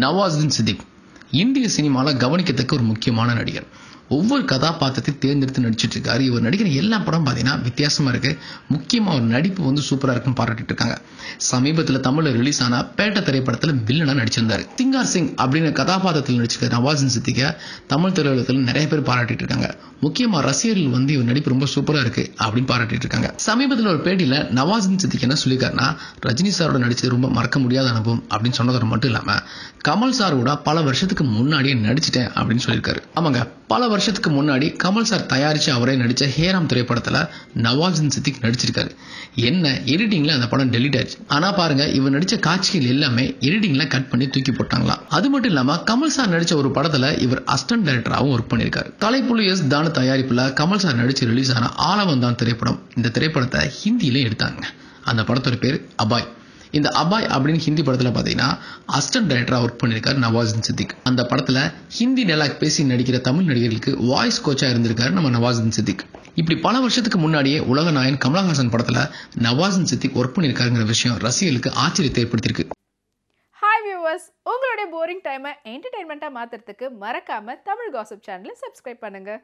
நவாஸ்தீன் சித்திக் இந்திய சினிமாவில் கவனிக்கத்தக்க ஒரு முக்கியமான நடிகர். ஒவ்வொரு கதாபாத்திரத்தையும் தேர்ந்தெடுத்து நடிச்சிட்டு இருக்காரு. இவர் நடிக்கிற எல்லா படம் பார்த்தீங்கன்னா வித்தியாசமா இருக்கு. முக்கியமா ஒரு நடிப்பு வந்து சூப்பரா இருக்குன்னு பாராட்டிட்டு இருக்காங்க. சமீபத்தில் தமிழ்ல ரிலீஸ் ஆன பேட்ட திரைப்படத்தில் வில்லனா நடிச்சிருந்தாரு. சிங்கார் சிங் அப்படின்னு கதாபாத்திரத்தில் நடிச்சிருக்க நவாசின் சித்திக்க தமிழ் திரையுலகத்தில் நிறைய பேர் பாராட்டிட்டு இருக்காங்க. முக்கியமா ரசிகர்கள் வந்து இவர் நடிப்பு ரொம்ப சூப்பரா இருக்கு அப்படின்னு பாராட்டிட்டு இருக்காங்க. சமீபத்தில் ஒரு பேட்டியில நவாசின் சித்திக்கு என்ன சொல்லியிருக்காருன்னா ரஜினி சாரோட நடிச்சது ரொம்ப மறக்க முடியாத அனுபவம் அப்படின்னு சொன்னதோட மட்டும் இல்லாம கமல் சார் கூட பல வருஷத்துக்கு முன்னாடியே நடிச்சிட்டேன் அப்படின்னு சொல்லியிருக்காரு. ஆமாங்க பல வருஷத்துக்கு முன்னாடி கமல் சார் தயாரிச்சு அவரே நடித்த ஹேராம் திரைப்படத்தில் நவாசின் சித்திக் நடிச்சிருக்காரு. என்ன எடிட்டிங்கில் அந்த படம் டெலிட் ஆச்சு. ஆனால் பாருங்க இவர் நடித்த காட்சிகள் எல்லாமே எடிட்டிங்கில் கட் பண்ணி தூக்கி போட்டாங்களாம். அது மட்டும் இல்லாமல் கமல் சார் நடித்த ஒரு படத்தில் இவர் அஸ்டன் டைரக்டராகவும் ஒர்க் பண்ணியிருக்காரு கலைப்புலி எஸ் தான தயாரிப்பில் கமல் சார் நடித்து ரிலீஸ் ஆன ஆலவந்தான் திரைப்படம். இந்த திரைப்படத்தை ஹிந்தியிலே எடுத்தாங்க. அந்த படத்தோட பேர் அபாய். இந்த அபாய் அப்படின்னு ஹிந்தி படத்துல பாத்தீங்கன்னா அசிஸ்டன்ட் டைரக்டரா ஒர்க் பண்ணிருக்காரு நவாசுதீன் சித்திக். அந்த படத்துல ஹிந்தி டயலாக் பேசி நடிக்கிற தமிழ் நடிகர்களுக்கு வாய்ஸ் கோச்சா இருந்திருக்காரு நம்ம நவாசுதீன் சித்திக். இப்படி பல வருஷத்துக்கு முன்னாடியே உலக நாயன் கமலஹாசன் படத்துல நவாசுதீன் சித்திக் ஒர்க் பண்ணிருக்காருங்கிற விஷயம் ரசிகர்களுக்கு ஆச்சரியத்தை ஏற்படுத்தியிருக்கு. ஹாய் வியூவர்ஸ் உங்களுடைய போரிங் டைமை என்டர்டைன்மெண்ட்டாக மாற்றுறதுக்கு மறக்காமல் தமிழ் காசிப் சேனலை சப்ஸ்கிரைப் பண்ணுங்கள்